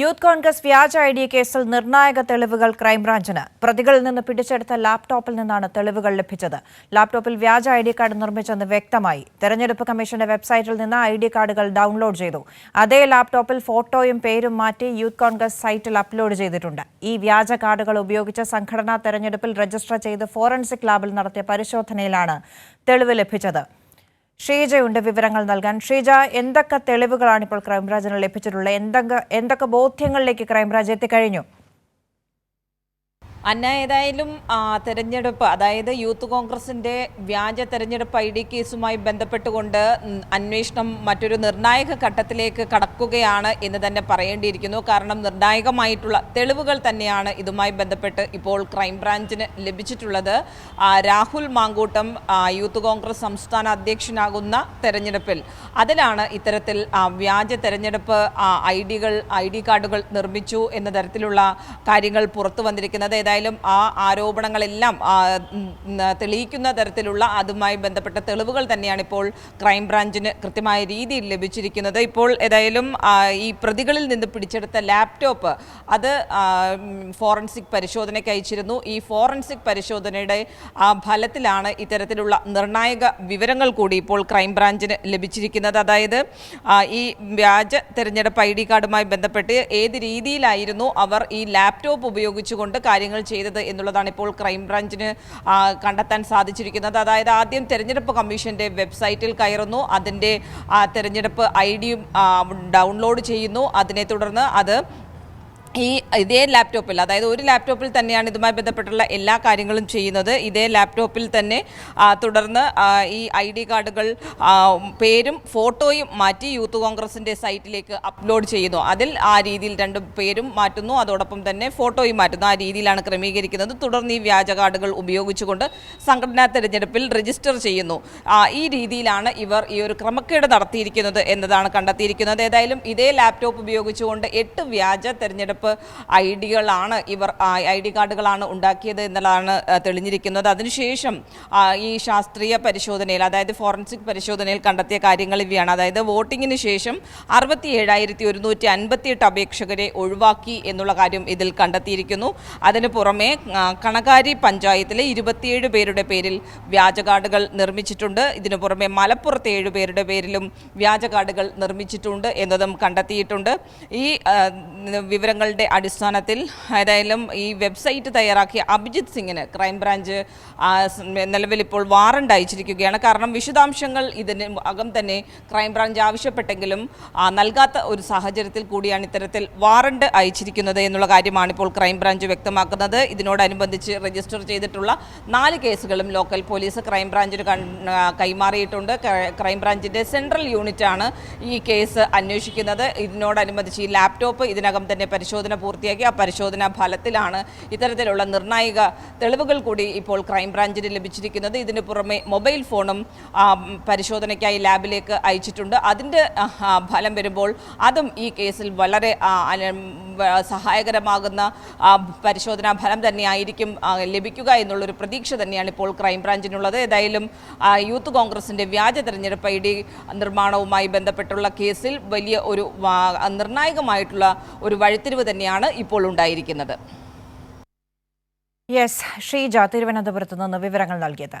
Youth Congress വ്യാജ I D കേസിൽ നിർണായക തെളിവുകൾ ക്രൈംബ്രാഞ്ചിന്. പ്രതികളിൽ നിന്ന് പിടിച്ചെടുത്ത ലാപ്ടോപ്പിൽ നിന്നാണ് തെളിവുകൾ ലഭിച്ചത്. ലാപ്ടോപ്പിൽ വ്യാജ ഐ ഡി കാർഡ് നിർമ്മിച്ചെന്ന് വ്യക്തമായി. തെരഞ്ഞെടുപ്പ് കമ്മീഷന്റെ വെബ്സൈറ്റിൽ നിന്ന് ഐ ഡി കാർഡുകൾ ഡൗൺലോഡ് ചെയ്തു. അതേ ലാപ്ടോപ്പിൽ ഫോട്ടോയും പേരും മാറ്റി യൂത്ത് കോൺഗ്രസ് സൈറ്റിൽ അപ്ലോഡ് ചെയ്തിട്ടുണ്ട്. ഈ വ്യാജ കാർഡുകൾ ഉപയോഗിച്ച് സംഘടനാ തെരഞ്ഞെടുപ്പിൽ രജിസ്റ്റർ ചെയ്ത് ഫോറൻസിക് ലാബിൽ നടത്തിയ പരിശോധനയിലാണ് തെളിവ് ലഭിച്ചത്. ഷീജയുണ്ട് വിവരങ്ങൾ നൽകാൻ. ശ്രീജ എന്തൊക്കെ തെളിവുകളാണ് ഇപ്പോൾ ക്രൈംബ്രാഞ്ചിന് ലഭിച്ചിട്ടുള്ളത്? എന്തൊക്കെ എന്തൊക്കെ ബോധ്യങ്ങളിലേക്ക് ക്രൈംബ്രാഞ്ച് എത്തിക്കഴിഞ്ഞു? അന്ന ഏതായാലും തെരഞ്ഞെടുപ്പ് അതായത് യൂത്ത് കോൺഗ്രസിന്റെ വ്യാജ തെരഞ്ഞെടുപ്പ് ഐ ഡി കേസുമായി ബന്ധപ്പെട്ടുകൊണ്ട് അന്വേഷണം മറ്റൊരു നിർണായക ഘട്ടത്തിലേക്ക് കടക്കുകയാണ് എന്ന് തന്നെ പറയേണ്ടിയിരിക്കുന്നു. കാരണം നിർണായകമായിട്ടുള്ള തെളിവുകൾ തന്നെയാണ് ഇതുമായി ബന്ധപ്പെട്ട് ഇപ്പോൾ ക്രൈംബ്രാഞ്ചിന് ലഭിച്ചിട്ടുള്ളത്. രാഹുൽ മാങ്കൂട്ടം യൂത്ത് കോൺഗ്രസ് സംസ്ഥാന അധ്യക്ഷനാകുന്ന തെരഞ്ഞെടുപ്പിൽ. അതിലാണ് ഇത്തരത്തിൽ വ്യാജ തെരഞ്ഞെടുപ്പ് ഐ ഡികൾ ഐ ഡി കാർഡുകൾ നിർമ്മിച്ചു എന്ന തരത്തിലുള്ള കാര്യങ്ങൾ പുറത്തു വന്നിരിക്കുന്നത്. ഏതായാലും ആ ആരോപണങ്ങളെല്ലാം ആ, ഉം, തെളിയിക്കുന്ന തരത്തിലുള്ള അതുമായി ബന്ധപ്പെട്ട തെളിവുകൾ തന്നെയാണ് ഇപ്പോൾ ക്രൈംബ്രാഞ്ചിന് കൃത്യമായ രീതിയിൽ ലഭിച്ചിരിക്കുന്നത്. ഇപ്പോൾ ഏതായാലും ഈ പ്രതികളിൽ നിന്ന് പിടിച്ചെടുത്ത ലാപ്ടോപ്പ് അത് ഫോറൻസിക് പരിശോധനയ്ക്ക് അയച്ചിരുന്നു. ഈ ഫോറൻസിക് പരിശോധനയുടെ ആ ഫലത്തിലാണ് ഇത്തരത്തിലുള്ള നിർണായക വിവരങ്ങൾ കൂടി ഇപ്പോൾ ക്രൈംബ്രാഞ്ചിന് ലഭിച്ചിരിക്കുന്നത്. അതായത് ഈ വ്യാജ തെരഞ്ഞെടുപ്പ് ഐ ഡി കാർഡുമായി ബന്ധപ്പെട്ട് ഏത് രീതിയിലായിരുന്നു അവർ ഈ ലാപ്ടോപ്പ് ഉപയോഗിച്ചുകൊണ്ട് കാര്യങ്ങൾ ചെയ്തത് എന്നുള്ളതാണ് ഇപ്പോൾ ക്രൈംബ്രാഞ്ചിന് കണ്ടെത്താൻ സാധിച്ചിരിക്കുന്നത്. അതായത് ആദ്യം തെരഞ്ഞെടുപ്പ് കമ്മീഷന്റെ വെബ്സൈറ്റിൽ കയറുന്നു. അതിന്റെ തെരഞ്ഞെടുപ്പ് ഐ ഡിയും ഡൗൺലോഡ് ചെയ്യുന്നു. അതിനെ തുടർന്ന് അത് ഈ ഇതേ ലാപ്ടോപ്പിൽ അതായത് ഒരു ലാപ്ടോപ്പിൽ തന്നെയാണ് ഇതുമായി ബന്ധപ്പെട്ടുള്ള എല്ലാ കാര്യങ്ങളും ചെയ്യുന്നത്. ഇതേ ലാപ്ടോപ്പിൽ തന്നെ തുടർന്ന് ഈ ഐ ഡി കാർഡുകൾ പേരും ഫോട്ടോയും മാറ്റി യൂത്ത് കോൺഗ്രസിന്റെ സൈറ്റിലേക്ക് അപ്ലോഡ് ചെയ്യുന്നു. അതിൽ ആ രീതിയിൽ രണ്ട് പേരും മാറ്റുന്നു. അതോടൊപ്പം തന്നെ ഫോട്ടോയും മാറ്റുന്നു. ആ രീതിയിലാണ് ക്രമീകരിക്കുന്നത്. തുടർന്ന് ഈ വ്യാജ കാർഡുകൾ ഉപയോഗിച്ചുകൊണ്ട് സംഘടനാ തെരഞ്ഞെടുപ്പിൽ രജിസ്റ്റർ ചെയ്യുന്നു. ഈ രീതിയിലാണ് ഇവർ ഈ ഒരു ക്രമക്കേട് നടത്തിയിരിക്കുന്നത് എന്നതാണ് കണ്ടെത്തിയിരിക്കുന്നത്. ഏതായാലും ഇതേ ലാപ്ടോപ്പ് ഉപയോഗിച്ചുകൊണ്ട് എട്ട് വ്യാജ തെരഞ്ഞെടുപ്പ് ഐ ഡികളാണ് ഇവർ ഐ ഡി കാർഡുകളാണ് ഉണ്ടാക്കിയത് എന്നുള്ളതാണ് തെളിഞ്ഞിരിക്കുന്നത്. അതിനുശേഷം ഈ ശാസ്ത്രീയ പരിശോധനയിൽ അതായത് ഫോറൻസിക് പരിശോധനയിൽ കണ്ടെത്തിയ കാര്യങ്ങൾ ഇവയാണ്. അതായത് വോട്ടിങ്ങിന് ശേഷം അറുപത്തി ഏഴായിരത്തി ഒരുന്നൂറ്റി അൻപത്തിയെട്ട് അപേക്ഷകരെ ഒഴിവാക്കി എന്നുള്ള കാര്യം ഇതിൽ കണ്ടെത്തിയിരിക്കുന്നു. അതിന് പുറമെ കണകാരി പഞ്ചായത്തിലെ ഇരുപത്തിയേഴ് പേരുടെ പേരിൽ വ്യാജ കാർഡുകൾ നിർമ്മിച്ചിട്ടുണ്ട്. ഇതിനു പുറമെ മലപ്പുറത്തെ ഏഴ് പേരുടെ പേരിലും വ്യാജ കാർഡുകൾ നിർമ്മിച്ചിട്ടുണ്ട് എന്നതും കണ്ടെത്തിയിട്ടുണ്ട്. ഈ വിവരങ്ങളുടെ അടിസ്ഥാനത്തിൽ ഏതായാലും ഈ വെബ്സൈറ്റ് തയ്യാറാക്കിയ അഭിജിത് സിംഗിന് ക്രൈംബ്രാഞ്ച് നിലവിൽ ഇപ്പോൾ വാറണ്ട് അയച്ചിരിക്കുകയാണ്. കാരണം വിശദാംശങ്ങൾ ഇതിന് അകം തന്നെ ക്രൈംബ്രാഞ്ച് ആവശ്യപ്പെട്ടെങ്കിലും നൽകാത്ത ഒരു സാഹചര്യത്തിൽ കൂടിയാണ് ഇത്തരത്തിൽ വാറണ്ട് അയച്ചിരിക്കുന്നത് എന്നുള്ള കാര്യമാണ് ഇപ്പോൾ ക്രൈംബ്രാഞ്ച് വ്യക്തമാക്കുന്നത്. ഇതിനോടനുബന്ധിച്ച് രജിസ്റ്റർ ചെയ്തിട്ടുള്ള നാല് കേസുകളും ലോക്കൽ പോലീസ് ക്രൈംബ്രാഞ്ചിന് കൈമാറിയിട്ടുണ്ട്. ക്രൈ- ക്രൈംബ്രാഞ്ചിന്റെ സെൻട്രൽ യൂണിറ്റാണ് ഈ കേസ് അന്വേഷിക്കുന്നത്. ഇതിനോടനുബന്ധിച്ച് ഈ ലാപ്ടോപ്പ് ഇതിനകം തന്നെ പരിശോധന പൂർത്തിയാക്കി. ആ പരിശോധനാ ഫലത്തിലാണ് ഇത്തരത്തിലുള്ള നിർണായക തെളിവുകൾ കൂടി ഇപ്പോൾ ക്രൈംബ്രാഞ്ചിന് ലഭിച്ചിരിക്കുന്നത്. ഇതിന് പുറമെ മൊബൈൽ ഫോണും പരിശോധനയ്ക്കായി ലാബിലേക്ക് അയച്ചിട്ടുണ്ട്. അതിന്റെ ഫലം വരുമ്പോൾ അതും ഈ കേസിൽ വളരെ സഹായകരമാകുന്ന പരിശോധനാ ഫലം തന്നെയായിരിക്കും ലഭിക്കുക എന്നുള്ളൊരു പ്രതീക്ഷ തന്നെയാണ് ഇപ്പോൾ ക്രൈംബ്രാഞ്ചിനുള്ളത്. ഏതായാലും യൂത്ത് കോൺഗ്രസിന്റെ വ്യാജ തെരഞ്ഞെടുപ്പ് ഐ ഡി നിർമ്മാണവുമായി ബന്ധപ്പെട്ടുള്ള കേസിൽ വലിയ ഒരു നിർണായകമായിട്ടുള്ള ഒരു വഴിത്തിരിവ് തന്നെയാണ് ഇപ്പോൾ ഉണ്ടായിരിക്കുന്നത്. യെസ് ഷീജ തിരുവനന്തപുരത്ത് നിന്ന് വിവരങ്ങൾ നൽകിയത്.